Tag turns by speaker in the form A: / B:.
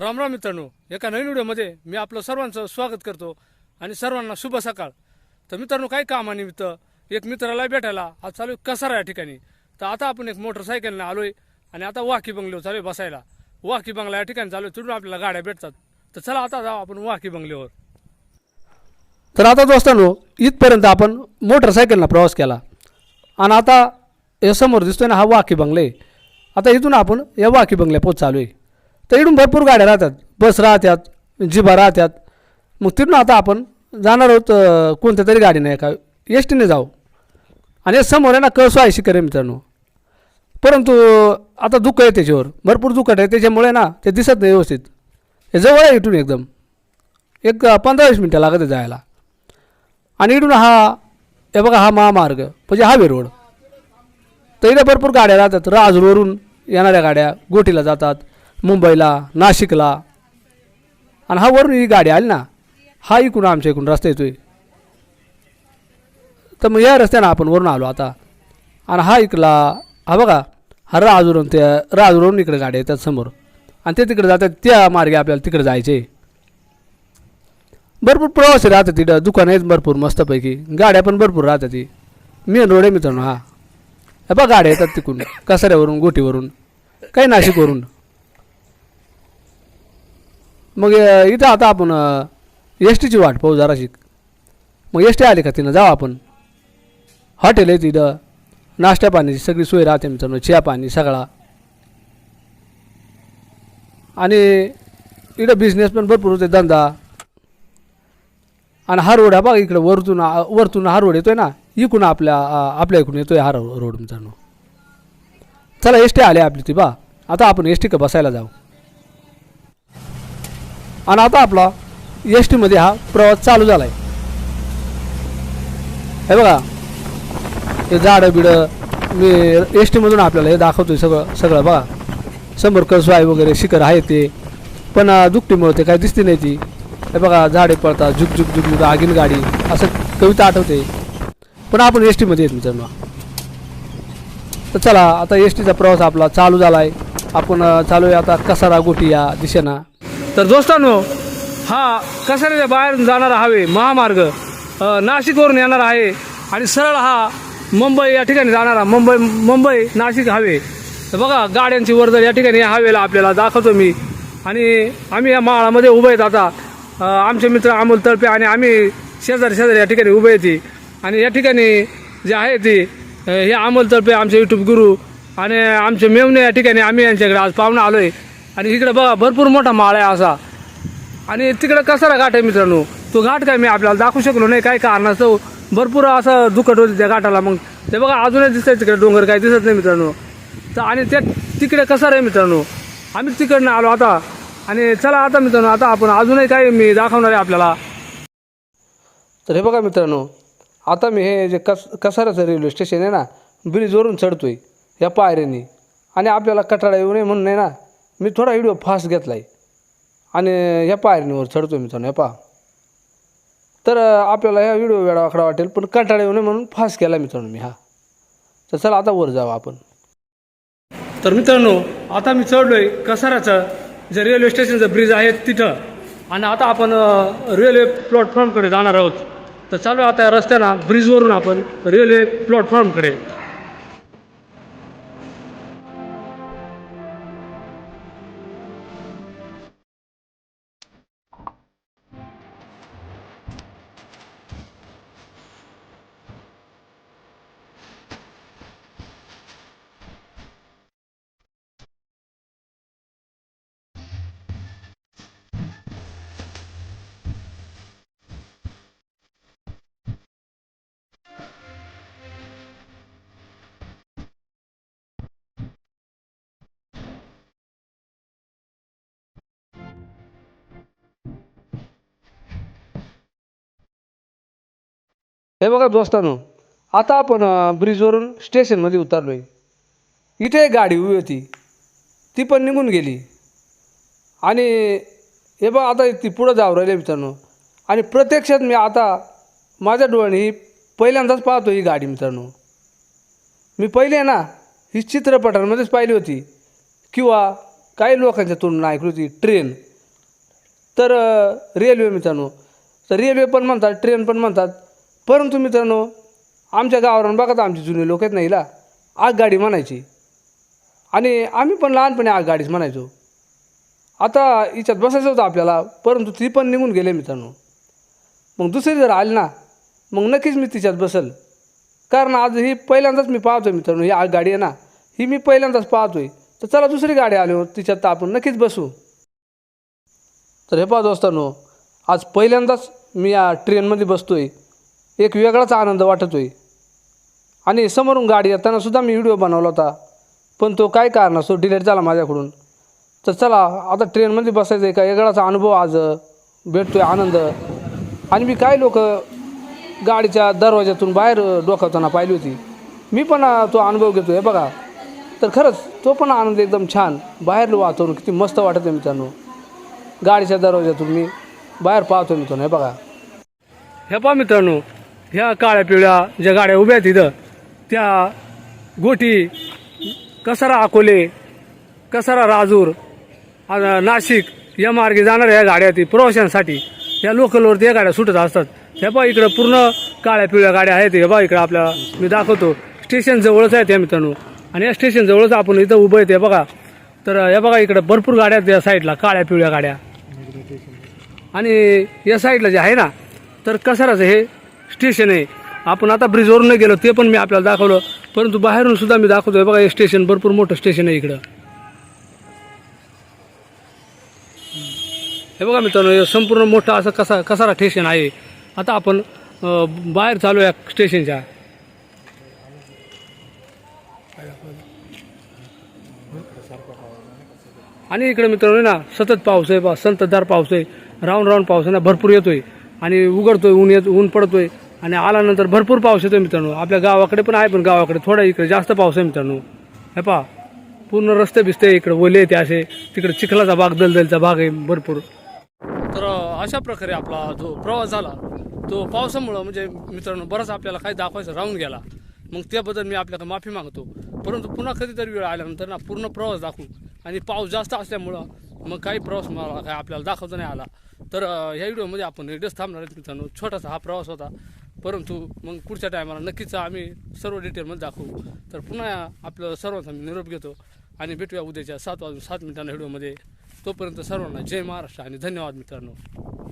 A: राम राम मित्रांनो एका नवीन व्हिडिओमध्ये मी आपलं सर्वांचं स्वागत करतो आणि सर्वांना शुभ सकाळ. तर मित्रांनो काही कामानिमित्त एक मित्राला भेटायला आज चालू आहे कसारा या ठिकाणी. तर आता आपण एक मोटरसायकलने आलोय आणि आता वाकी बंगल्यावर चालू आहे बसायला. वाकी बंगला या ठिकाणी चालू आहे तिथून आपल्याला गाड्या भेटतात. तर चला आता जाऊ आपण वाकी बंगल्यावर. तर आता दोस्तांनो इथपर्यंत आपण मोटरसायकलनं प्रवास केला. आणि आता या समोर दिसतोय ना हा वाकी बंगले आता इथून आपण या वाकी बंगल्या पोच चालू आहे. तर इथून भरपूर गाड्या राहतात. बस राहतात जिबा राहतात मग तिथून आता आपण जाणार आहोत कोणत्या तरी गाडीने एका एस टीने जाऊ. आणि समोर आहे ना कळसो आहे शिकरे मित्रांनो. परंतु आता दुःख आहे त्याच्यावर. भरपूर दुःखट आहे. त्याच्यामुळे ना ते दिसत नाही व्यवस्थित. हे जवळ आहे इथून एकदम. एक पंधरा वीस मिनटं लागत जायला. आणि इथून हा हे बघा हा महामार्ग म्हणजे हावे रोड. तर इथे भरपूर गाड्या राहतात. राजूरवरून येणाऱ्या गाड्या गोटीला जातात. मुंबईला नाशिकला. आणि हा वरून ही गाडी आली ना हा इकडून आमच्या इकडून रस्ता येतोय. तर मग या रस्त्यानं आपण वरून आलो आता. आणि हा इकडला हा बघा हा राजूरून त्या राजूरवरून इकडे गाड्या येतात समोर. आणि ते तिकडे जातात त्या मार्गे आपल्याला तिकडे जायचे. भरपूर प्रवासी राहतात तिथं दुकानं आहेत भरपूर मस्तपैकी. गाड्या पण भरपूर राहतात ती मेन रोड आहे मित्रांनो हा. हे बघा गाड्या येतात तिकडून कसाऱ्यावरून गोटीवरून काही नाशिकवरून. मग इथं आता आपण एस टीची वाट पाहू जराशी. मग एस टी आली का तिनं? जाऊ आपण. हॉटेल आहे तिथं. नाश्ता पाण्याची सगळी सोय राहते मित्रांनो. चहा पाणी सगळा. आणि इथं बिझनेस पण भरपूर होते धंदा. आणि हा रोड हा बघा इकडं वरतून वरतून हा रोड येतोय ना इकडून आपल्या आपल्या इकडून येतोय हा रो- रोड मित्रांनो. चला एस टी आली आपली ती बा. आता आपण एस टी का बसायला जाऊ. आणि आता आपला एस टीमध्ये हा प्रवास चालू झाला आहे हे बघा. हे झाडं बिडं मी एस टीमधून आपल्याला हे दाखवतोय सगळं सगळं बघा. समोर कसवाय वगैरे शिखर आहे ते. पण अं, ते काय दिसते नाही ती. हे बघा झाडे पडतात झुक झुक झुक झुक आगीन गाडी. असं कविता आठवते. पण आपण एस टीमध्ये येत मित्रांनो तर चला आता एस टीचा प्रवास आपला चालू झाला आहे आपण चालू आहे आता कसारा गोटी या दिशेनं. तर दोस्तांनो हा कसाऱ्याच्या बाहेरून जाणारा हवे महामार्ग नाशिकवरून येणार आहे आणि सरळ हा मुंबई या ठिकाणी जाणारा मुंबई मुंबई नाशिक हवे तर बघा गाड्यांची वर्दळ या ठिकाणी या हवेला आपल्याला दाखवतो मी. आणि आम्ही या माळामध्ये उभे आहेत आता. आमचे मित्र अमोल तळपे आणि आम्ही शेजारी शेजारी या ठिकाणी उभे येते. आणि या ठिकाणी जे आहे ते हे अमोल तळपे आमचे यूट्यूब गुरु आणि आमचे मेवणे या ठिकाणी आम्ही यांच्याकडे आज पाहुणं आलो आहे आणि इकडे बघा भरपूर मोठा माळ आहे असा. आणि तिकडे कसारा घाट आहे मित्रांनो? तो घाट काय मी आपल्याला दाखवू शकलो नाही काय कारणास्तव भरपूर असं दुखट होतं त्या घाटाला मग. ते बघा अजूनही दिसतंय तिकडे डोंगर काय दिसत नाही मित्रांनो. तर आणि त्या तिकडे कसारा आहे मित्रांनो? आम्ही तिकडनं आलो आता. आणि चला आता मित्रांनो आता आपण अजूनही काही मी दाखवणार आहे आपल्याला. तर हे बघा मित्रांनो आता मी हे जे कस कसाराचं रेल्वे स्टेशन आहे ना ब्रिजवरून चढतोय या पायऱ्यांनी. आणि आपल्याला कटाळा येऊ नये म्हणून आहे ना मी थोडा व्हिडिओ फास्ट घेतला आहे आणि ह्या पायरीवर चढतो मी थोडं पहा. तर आपल्याला ह्या व्हिडिओ वेळा आकडा वाटेल पण कंटाळा येऊ नये म्हणून फास्ट केला मित्रांनो मी हा. तर चला आता वर जाऊ आपण. तर मित्रांनो आता मी चढलो आहे कसाराचं जे रेल्वे स्टेशनचं ब्रिज आहे तिथं. आणि आता आपण रेल्वे प्लॅटफॉर्मकडे जाणार आहोत. तर चालू आहे आता या रस्त्यानं ब्रिजवरून आपण रेल्वे प्लॅटफॉर्मकडे हे बघा दोस्तानो आता आपण ब्रिजवरून स्टेशनमध्ये उतरलो आहे इथे एक गाडी उभी होती. ती पण निघून गेली. आणि हे बघा आता ती पुढं जाऊ राहिले मित्रांनो. आणि प्रत्यक्षात मी आता माझ्या डोळ्याने ही पहिल्यांदाच पाहतो ही गाडी मित्रांनो. मी पहिले ना ही चित्रपटांमध्येच पाहिली होती. किंवा काही लोकांच्या तोंडून ऐकली होती ट्रेन. तर रेल्वे मित्रांनो. तर रेल्वे पण म्हणतात ट्रेन पण म्हणतात. परंतु मित्रांनो आमच्या गावावरून बघा तर आमची जुनी लोक आहेत ना हिला. आगगाडी म्हणायची. आणि आम्ही पण लहानपणी आगगाडीच म्हणायचो. आता हिच्यात बसायचं होतं आपल्याला परंतु ती पण निघून गेले मित्रांनो. मग दुसरी जर आली ना मग नक्कीच मी तिच्यात बसल. कारण आज ही पहिल्यांदाच मी पाहतो आहे मित्रांनो ही आगगाडी आहे ना ही मी पहिल्यांदाच पाहतो आहे तर चला दुसरी गाडी आली तिच्यात तर आपण नक्कीच बसू. तर हे पाहतो दोस्तांनो आज पहिल्यांदाच मी या ट्रेनमध्ये बसतो आहे एक वेगळाच आनंद वाटतोय. आणि समोरून गाडी येतानासुद्धा मी व्हिडिओ बनवला होता. पण तो काय कारण असतो डिलेट झाला माझ्याकडून. तर चला आता ट्रेनमध्ये बसायचं आहे का? वेगळाचा अनुभव आज भेटतो आहे आनंद. आणि मी काय लोक गाडीच्या दरवाज्यातून बाहेर डोकावताना पाहिली होती. मी पण तो अनुभव घेतो आहे बघा. तर खरंच तो पण आनंद एकदम छान. बाहेरलं वातावरण किती मस्त वाटत आहे मित्रांनो. गाडीच्या दरवाज्यातून मी बाहेर पाहतो मित्रांनो. हे बघा. हे पहा मित्रांनो ह्या काळ्या पिवळ्या ज्या गाड्या उभ्या आहेत इथं त्या गोटी कसारा अकोले कसारा राजूर नाशिक या मार्गे जाणाऱ्या या गाड्या ती प्रवाशांसाठी. या लोकलवरती या गाड्या सुटत असतात. हे बा इकडं पूर्ण काळ्या पिवळ्या गाड्या आहेत. हे बा इकडं आपल्या मी दाखवतो. स्टेशन जवळच आहेत या मित्रांनो. आणि या स्टेशन जवळच आपण इथं उभं येते बघा. तर या बघा इकडं भरपूर गाड्या आहेत या साईडला काळ्या पिवळ्या गाड्या. आणि या साईडला जे आहे ना तर कसाराचं हे स्टेशन आहे. आपण आता ब्रिजवरून नाही गेलो ते पण मी आपल्याला दाखवलं. परंतु बाहेरून सुद्धा मी दाखवतोय बघा हे स्टेशन भरपूर मोठं स्टेशन आहे इकडं. हे बघा मित्रांनो संपूर्ण मोठं असं कसा कसारा स्टेशन आहे. आता आपण बाहेर चालू या स्टेशनच्या आणि इकडे मित्रांनो ना सतत पाऊस आहे बा संततधार पाऊस आहे. राऊंड राऊंड पाऊस आहे ना भरपूर येतोय. आणि उघडतोय ऊन येत ऊन पडतोय आणि आल्यानंतर भरपूर पाऊस येतोय मित्रांनो. आपल्या गावाकडे पण आहे पण गावाकडे थोडा इकडे जास्त पाऊस आहे मित्रांनो. हे पहा पूर्ण रस्ते बिस्ते इकडे ओले येते असे. तिकडे चिखलाचा भाग दलदलचा भाग आहे भरपूर. तर अशा प्रकारे आपला जो प्रवास झाला तो पावसामुळं म्हणजे मित्रांनो बराच आपल्याला काही दाखवायचं राहून गेला. मग त्याबद्दल मी आपल्याला माफी मागतो. परंतु पुन्हा कधीतरी वेळ आल्यानंतर ना पूर्ण प्रवास दाखवू. आणि पाऊस जास्त असल्यामुळं मग काही प्रवास मला काय आपल्याला दाखवता नाही आला. तर ह्या व्हिडिओमध्ये आपण रेडिओच थांबणार आहेत मित्रांनो छोटासा हा प्रवास होता. परंतु मग पुढच्या टायमाला नक्कीच आम्ही सर्व डिटेलमध्ये दाखवू. तर पुन्हा आपलं सर्वांचा मी निरोप घेतो आणि भेटूया उद्याच्या सात वाजून सात मिनिटांना व्हिडिओमध्ये. तोपर्यंत सर्वांना जय महाराष्ट्र आणि धन्यवाद मित्रांनो.